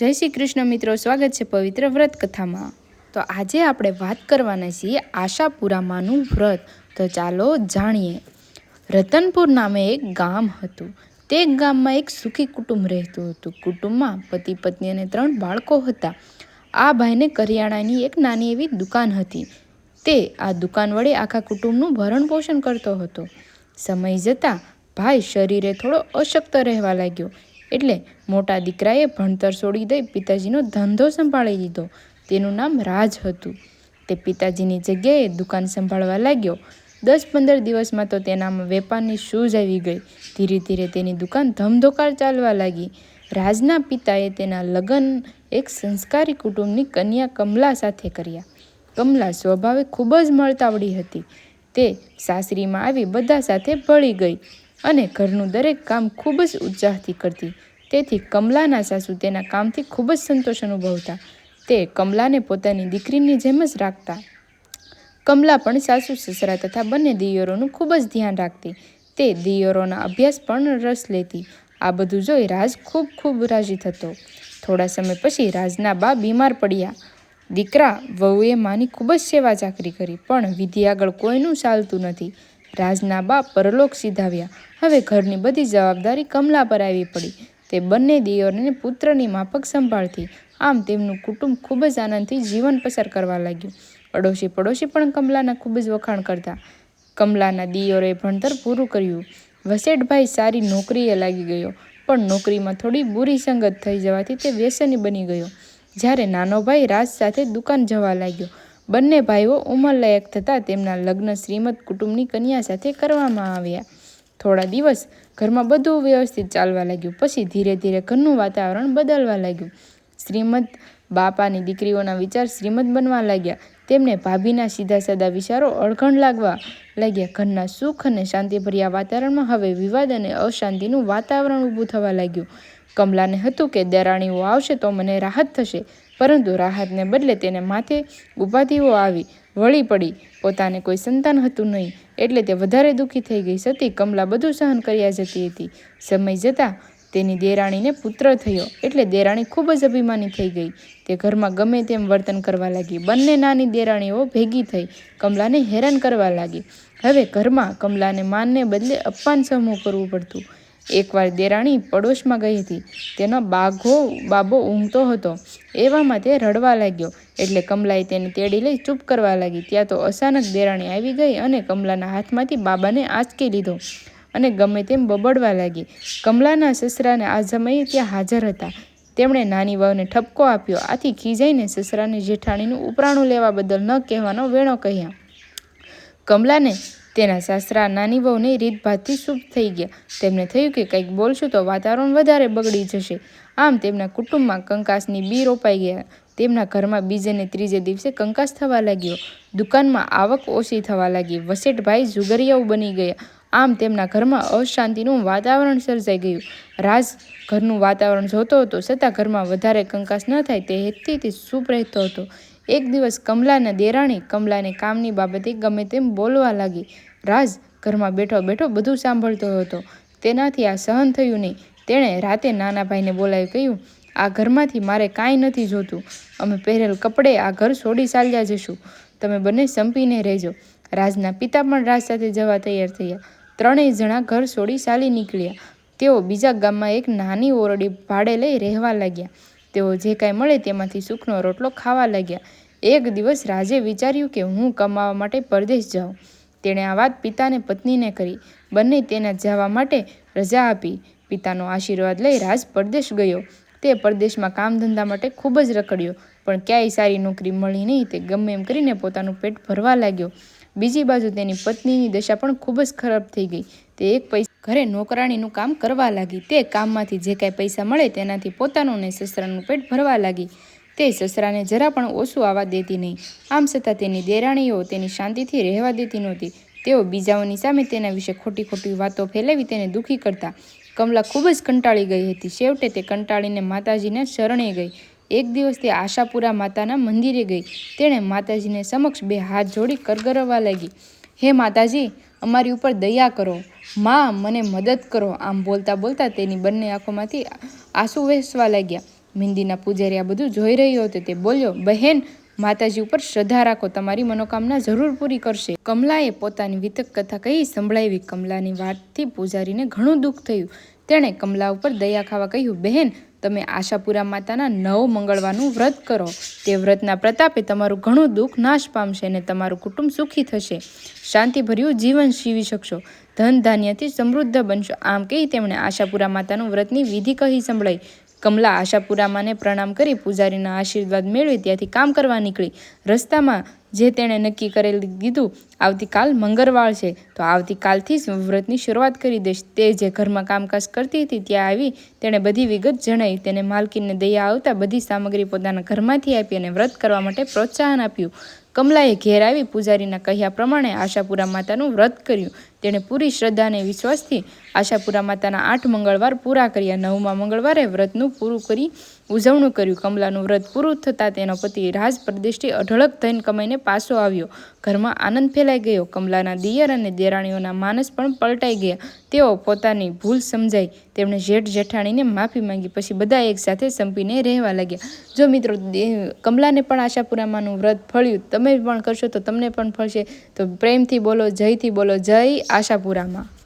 જય શ્રી કૃષ્ણ મિત્રો, સ્વાગત છે પવિત્ર વ્રત કથામાં. તો આજે આપણે વાત કરવાના છીએ આશાપુરામાંનું વ્રત. તો ચાલો જાણીએ. રતનપુર નામે એક ગામ હતું. તે ગામમાં એક સુખી કુટુંબ રહેતું હતું. કુટુંબમાં પતિ, પત્ની અને ત્રણ બાળકો હતા. આ ભાઈને કરિયાણાની એક નાની એવી દુકાન હતી. તે આ દુકાન વડે આખા કુટુંબનું ભરણ પોષણ કરતો હતો. સમય જતાં ભાઈ શરીરે થોડો અશક્ત રહેવા લાગ્યો. એટલે મોટા દીકરાએ ભણતર છોડી દઈ પિતાજીનો ધંધો સંભાળી લીધો. તેનું નામ રાજ હતું. તે પિતાજીની જગ્યાએ દુકાન સંભાળવા લાગ્યો. દસ પંદર દિવસમાં તો તેનામાં વેપારની શૂઝ આવી ગઈ. ધીરે ધીરે તેની દુકાન ધમધોકાર ચાલવા લાગી. રાજના પિતાએ તેના લગ્ન એક સંસ્કારી કુટુંબની કન્યા કમલા સાથે કર્યા. કમલા સ્વભાવે ખૂબ જ મળતાવડી હતી. તે સાસરીમાં આવી બધા સાથે ભળી ગઈ. અને ઘરનું દરેક કામ ખૂબ જ ઉત્સાહથી કરતી. તેથી કમલાના સાસુ તેના કામથી ખૂબ જ સંતોષ અનુભવતા. તે કમલાને પોતાની દીકરીની જેમ જ રાખતા. કમલા પણ સાસુ, સસરા તથા બંને દિયરોનું ખૂબ જ ધ્યાન રાખતી. તે દિયરોના અભ્યાસ પણ રસ લેતી. આ બધું જોઈ રાજ ખૂબ ખૂબ રાજી થતો. થોડા સમય પછી રાજના બા બીમાર પડ્યા. દીકરા વહુએ માની ખૂબ જ સેવા ચાકરી કરી, પણ વિધિ આગળ કોઈનું ચાલતું નથી. રાજના બાપ પરલોક સીધાવ્યા. હવે ઘરની બધી જવાબદારી કમલા પર આવી પડી. તે બંને દિયોરને પુત્રની માફક સંભાળતી આમ તેમનું કુટુંબ ખૂબ જ આનંદથી જીવન પસાર કરવા લાગ્યું. પડોશી પડોશી પણ કમલાના ખૂબ જ વખાણ કરતા. કમલાના દિયોરે ભણતર પૂરું કર્યું. વસેઠભાઈ સારી નોકરીએ લાગી ગયો, પણ નોકરીમાં થોડી બુરી સંગત થઈ જવાથી તે વ્યસની બની ગયો. જ્યારે નાનો ભાઈ રાજ સાથે દુકાન જવા લાગ્યો બંને ભાઈઓ ઉંમરલાયક થતાં તેમના લગ્ન શ્રીમદ કુટુંબની કન્યા સાથે કરવામાં આવ્યા. થોડા દિવસ ઘરમાં બધું વ્યવસ્થિત ચાલવા લાગ્યું. પછી ધીરે ધીરે ઘરનું વાતાવરણ બદલવા લાગ્યું. શ્રીમદ બાપાની દીકરીઓના વિચાર શ્રીમદ બનવા લાગ્યા. તેમને ભાભીના સીધા સાદા વિચારો અળઘણ લાગવા લાગ્યા. ઘરના સુખ અને શાંતિભર્યા વાતાવરણમાં હવે વિવાદ અને અશાંતિનું વાતાવરણ ઊભું થવા લાગ્યું. કમલાને હતું કે, દેરાણીઓ આવશે તો મને રાહત થશે. પરંતુ રાહતને બદલે તેને માથે ઉપાધિઓ આવી, વળી પડી. પોતાને કોઈ સંતાન હતું નહીં, એટલે તે વધારે દુઃખી થઈ ગઈ. સતી કમલા બધું સહન કર્યા જતી હતી. સમય જતાં તેની દેરાણીને પુત્ર થયો, એટલે દેરાણી ખૂબ જ અભિમાની થઈ ગઈ. તે ઘરમાં ગમે તેમ વર્તન કરવા લાગી. બંને નાની દેરાણીઓ ભેગી થઈ કમલાને હેરાન કરવા લાગી. હવે ઘરમાં કમલાને માનને બદલે અપમાન સહમું કરવું પડતું. એકવાર દેરાણી પડોશમાં ગઈ હતી. તેનો બાઘો, બાબો ઊંઘતો હતો. એવામાં તે રડવા લાગ્યો. એટલે કમલાએ તેને તેડી લઈ ચૂપ કરવા લાગી. ત્યાં તો અચાનક દેરાણી આવી ગઈ અને કમલાના હાથમાંથી બાબાને આંચકી લીધો અને ગમે તેમ બબડવા લાગી. કમલાના સસરાને આ સમયે ત્યાં હાજર હતા. તેમણે નાની વહુને ઠપકો આપ્યો. આથી ખીજાઈને સસરાને જેઠાણીનું ઉપરાણું લેવા બદલ ન કહેવાનો વેણો કહ્યા. કમલાને તેના સાસરા નાની વહુને રીતભાતથી શુભ થઈ ગયા. તેમને થયું કે કંઈક બોલશું તો વાતાવરણ વધારે બગડી જશે. આમ તેમના કુટુંબમાં કંકાસની બી રોપાઈ ગયા. તેમના ઘરમાં બીજે ને ત્રીજે દિવસે કંકાસ થવા લાગ્યો. દુકાનમાં આવક ઓછી થવા લાગી. વસેટભાઈ જુગરિયાઓ બની ગયા. આમ તેમના ઘરમાં અશાંતિનું વાતાવરણ સર્જાઈ ગયું. રાજ ઘરનું વાતાવરણ જોતો હતો. છતાં ઘરમાં વધારે કંકાસ ન થાય તે હેતથી તે શુભ રહેતો હતો. એક દિવસ કમલાના દેરાણી કમલાને કામની બાબતે ગમે તેમ બોલવા લાગી. રાજ ઘરમાં બેઠો બેઠો બધું સાંભળતો હતો. તેનાથી આ સહન થયું નહીં. તેણે રાતે નાના ભાઈને બોલાવી કહ્યું, આ ઘરમાંથી મારે કાંઈ નથી જોતું. અમે પહેરેલ કપડે આ ઘર છોડી ચાલ્યા જશું તમે બંને સંપીને રહેજો. રાજના પિતા પણ રાજ સાથે જવા તૈયાર થયા. ત્રણેય જણા ઘર છોડી ચાલી નીકળ્યા. તેઓ બીજા ગામમાં એક નાની ઓરડી ભાડે લઈ રહેવા લાગ્યા. તેઓ જે કાંઈ મળે તેમાંથી સુખનો રોટલો ખાવા લાગ્યા. એક દિવસ રાજે વિચાર્યું કે હું કમાવા માટે પરદેશ જાઉં. તેણે આ વાત પિતાને પત્નીને કરી. બંને તેના જવા માટે રજા આપી. પિતાનો આશીર્વાદ લઈ રાજ પરદેશ ગયો. તે પરદેશમાં કામ ધંધા માટે ખૂબ જ રખડ્યો. પણ ક્યાંય સારી નોકરી મળી નહીં તે ગમે એમ કરીને પોતાનું પેટ ભરવા લાગ્યો. બીજી બાજુ તેની પત્નીની દશા પણ ખૂબ જ ખરાબ થઈ ગઈ. તે એક પૈસા ઘરે નોકરાણીનું કામ કરવા લાગી. તે કામમાંથી જે કાંઈ પૈસા મળે તેનાથી પોતાનું ને સસરાનું પેટ ભરવા લાગી. તે સસરાને જરા પણ ઓછું આવવા દેતી નહીં. આમ છતાં તેની દેરાણીઓ તેની શાંતિથી રહેવા દેતી નહોતી. તેઓ બીજાઓની સામે તેના વિશે ખોટી ખોટી વાતો ફેલાવી તેને દુઃખી કરતા. કમલા ખૂબ જ કંટાળી ગઈ હતી. છેવટે તે કંટાળીને માતાજીને શરણે ગઈ. એક દિવસ તે આશાપુરા માતાના મંદિરે ગઈ. તેણે માતાજીને સમક્ષ બે હાથ જોડી કરગરવા લાગી. હે માતાજી, અમારી ઉપર દયા કરો. માં મને મદદ કરો. આમ બોલતા બોલતા તેની બંને આંખોમાંથી આંસુ વહેસવા લાગ્યા. મહેંદીના પૂજારી આ બધું જોઈ રહ્યો હતો તે બોલ્યો, બહેન, માતાજી ઉપર શ્રદ્ધા રાખો, તમારી મનોકામના જરૂર પૂરી કરશે. કમલાએ પોતાની વિતક કથા કહી સંભળાવી કમલાની વાતથી પૂજારીને ઘણું દુઃખ થયું. તેણે કમલા ઉપર દયા ખાવા કહ્યું, બહેન, તમે આશાપુરા માતાના નવ મંગળવારનું વ્રત કરો. તે વ્રતના પ્રતાપે તમારું ઘણું દુઃખ નાશ પામશે અને તમારું કુટુંબ સુખી થશે. શાંતિભર્યું જીવન જીવી શકશો. ધન ધાન્યથી સમૃદ્ધ બનશો. આમ કહી તેમણે આશાપુરા માતાનું વ્રતની વિધિ કહી સંભળાઈ. કમલા આશાપુરા માને પ્રણામ કરી પૂજારીના આશીર્વાદ મેળવી ત્યાંથી કામ કરવા નીકળી. રસ્તામાં જે તેણે નક્કી કરેલી દીધું આવતીકાલ મંગળવાર છે. તો આવતીકાલથી જ વ્રતની શરૂઆત કરી દઈશ તે જે ઘરમાં કામકાજ કરતી હતી ત્યાં આવી તેણે બધી વિગત જણાવી. તેને માલકીનને દયા આવતા બધી સામગ્રી પોતાના ઘરમાંથી આપી અને વ્રત કરવા માટે પ્રોત્સાહન આપ્યું. કમલાએ ઘેર આવી પૂજારીના કહ્યા પ્રમાણે આશાપુરા માતાનું વ્રત કર્યું. તેણે પૂરી શ્રદ્ધા અને વિશ્વાસથી આશાપુરા માતાના આઠ મંગળવાર પૂરા કર્યા. નવમા મંગળવારે વ્રતનું પૂરું કરી ઉજવણું કર્યું. કમલાનું વ્રત પૂરું થતાં તેનો પતિ રાજ પ્રદેશથી અઢળક ધન કમાઈને પાછો આવ્યો. ઘરમાં આનંદ ફેલાઈ ગયો. કમલાના દિયર અને દેરાણીઓના માનસ પણ પલટાઈ ગયા. તેઓ પોતાની ભૂલ સમજાઈ. તેમણે જેઠ જેઠાણીને માફી માંગી. પછી બધા એકસાથે સંપીને રહેવા લાગ્યા. જો મિત્રો કમલાને પણ આશાપુરામાંનું વ્રત ફળ્યું. તમે પણ કરશો તો તમને પણ ફળશે. તો પ્રેમથી બોલો, જયથી બોલો, જય આશાપુરામાં.